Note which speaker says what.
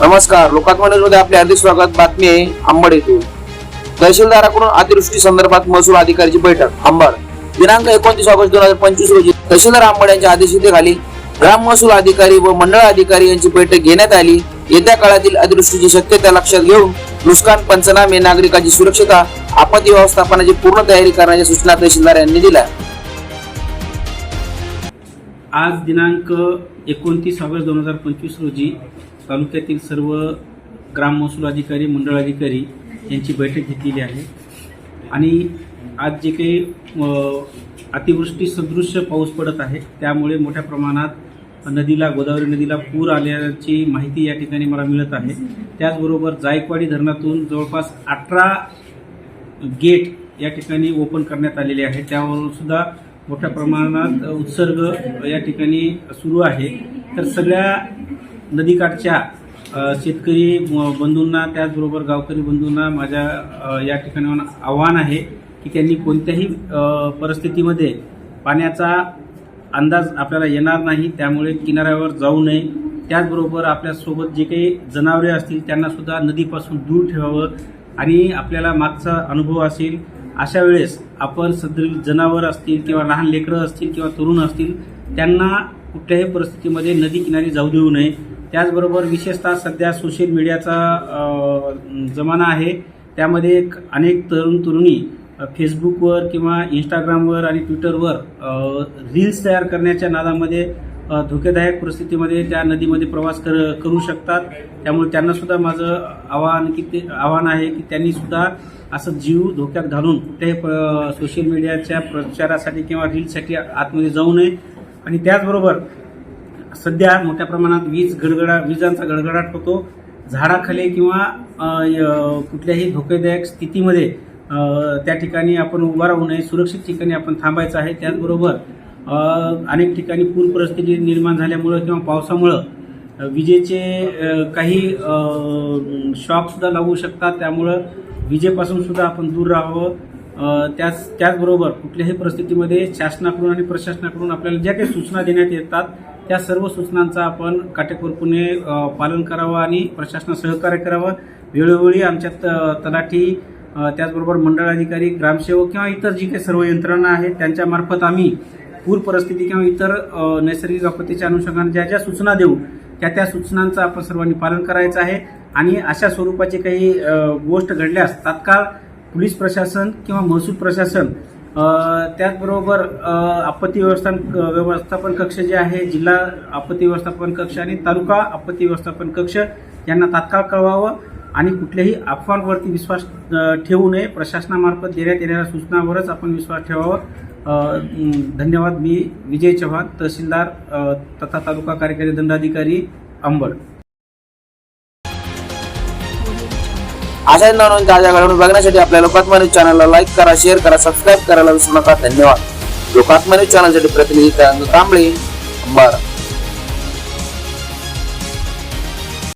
Speaker 1: नमस्कार लोकात्मनेमध्ये आपले हार्दिक स्वागत. बातमी आहे अंबड येथून. तहसीलदाराकडून अतिवृष्टी संदर्भात महसूल अधिकाऱ्याची बैठक अंबड दिनांक एकोणतीस ऑगस्ट दोन हजार पंचवीस रोजी तहसीलदार अंबड यांच्या आदेशतेखाली ग्राम महसूल अधिकारी व मंडळ अधिकारी यांची बैठक घेण्यात आली. येत्या काळातील अतिवृष्टीची शक्यता लक्षात घेऊन नुकसान पंचनामे नागरिकांची सुरक्षता आपत्ती व्यवस्थापनाची पूर्ण तयारी करण्याच्या सूचना तहसीलदार यांनी दिल्या.
Speaker 2: आज दिनांक एकोणतीस ऑगस्ट दोन हजार पंचवीस रोजी तालुक्यातील सर्व ग्राम महसूल अधिकारी मंडळ अधिकारी यांची बैठक घेतलेली आहे. आणि आज जे काही अतिवृष्टी सदृश्य पाऊस पडत आहे त्यामुळे मोठ्या प्रमाणात नदीला गोदावरी नदीला पूर आल्याची माहिती या ठिकाणी मला मिळत आहे. त्याचबरोबर जायकवाडी धरणातून जवळपास अठरा गेट या ठिकाणी ओपन करण्यात आलेले आहे त्यावरून सुद्धा मोठ्या प्रमाणात उत्सर्ग या ठिकाणी सुरू आहे. तर सगळ्या नदीकाठच्या शेतकरी बंधूंना त्याचबरोबर गावकरी बंधूंना माझ्या या ठिकाणी आव्हान आहे की त्यांनी कोणत्याही परिस्थितीमध्ये पाण्याचा अंदाज आपल्याला येणार नाही त्यामुळे किनाऱ्यावर जाऊ नये. त्याचबरोबर आपल्यासोबत जे काही जनावरे असतील त्यांनासुद्धा नदीपासून दूर ठेवावं आणि आपल्याला मागचा अनुभव असेल. अशा वेळेस आपण सदरील जनावर असतील किंवा लहान लेकरं असतील किंवा तरुण असतील त्यांना कुठल्याही परिस्थितीमध्ये नदी किनारी जाऊ देऊ नये. त्याचबरोबर विशेषतः सध्या सोशल मीडियाचा जमाना आहे. त्यामध्ये एक अनेक तरुण तरुणी फेसबुकवर किंवा इंस्टाग्रामवर आणि ट्विटरवर रील्स तयार करण्याच्या नादामध्ये धोकेदायक परिस्थितीमध्ये त्या नदीमध्ये प्रवास कर करू शकतात. त्यामुळे त्यांना सुद्धा माझं आव्हान की ते आव्हान आहे की त्यांनी सुद्धा असं जीव धोक्यात घालून कुठल्याही प- सोशल मीडियाच्या प्रचारासाठी किंवा रील्ससाठी आतमध्ये जाऊ नये. आणि त्याचबरोबर सध्या मोठ्या प्रमाणात वीज गडगडा विजांचा गडगडाट होतो. झाडाखाली किंवा य- कुठल्याही धोकेदायक स्थितीमध्ये त्या ठिकाणी आपण उभा राहू नये सुरक्षित ठिकाणी आपण थांबायचं आहे. त्याचबरोबर अनेक ठिकाणी पूर परिस्थिती निर्माण झाल्यामुळं किंवा पावसामुळं विजेचे काही शॉकसुद्धा लागू शकतात. त्यामुळं विजेपासून सुद्धा आपण दूर राहावं. त्याच त्याचबरोबर कुठल्याही परिस्थितीमध्ये शासनाकडून आणि प्रशासनाकडून आपल्याला ज्या काही सूचना देण्यात येतात त्या सर्व सूचनांचा आपण काटेकोरपणे पालन करावं आणि प्रशासनास सहकार्य करावं. वेळोवेळी आमच्या त- तलाठी त्याचबरोबर मंडळ अधिकारी ग्रामसेवक किंवा इतर जी काही सर्व यंत्रणा आहेत त्यांच्यामार्फत आम्ही पूर परिस्थिती किंवा इतर नैसर्गिक आपत्तीच्या अनुषंगाने ज्या ज्या सूचना देऊ त्या त्या सूचनांचं आपण सर्वांनी पालन करायचं आहे. आणि अशा स्वरूपाची काही गोष्ट घडल्यास तात्काळ पोलीस प्रशासन किंवा महसूल प्रशासन त्याचबरोबर आपत्ती व्यवस्थापन व्यवस्थापन कक्ष जे आहे जिल्हा आपत्ती व्यवस्थापन कक्ष आणि तालुका आपत्ती व्यवस्थापन कक्ष यांना तात्काळ कळवावं आणि कुठल्याही अफवांवरती विश्वास ठेवू नये. प्रशासनामार्फत देण्यात येणाऱ्या सूचनावरच आपण विश्वास ठेवावा. धन्यवाद. मी विजय चव्हाण तहसीलदार तथा तालुका कार्यकारी दंडाधिकारी अंबड.
Speaker 1: अशा नवनवीन ताज्या घडामोडी बघण्यासाठी आपल्या लोकात्मा न्यूज चॅनलला लाईक करा शेअर करा सबस्क्राईब करायला विसरू नका. धन्यवाद. लोकात्मा न्यूज चॅनलसाठी प्रतिनिधी कांबळे अंबाड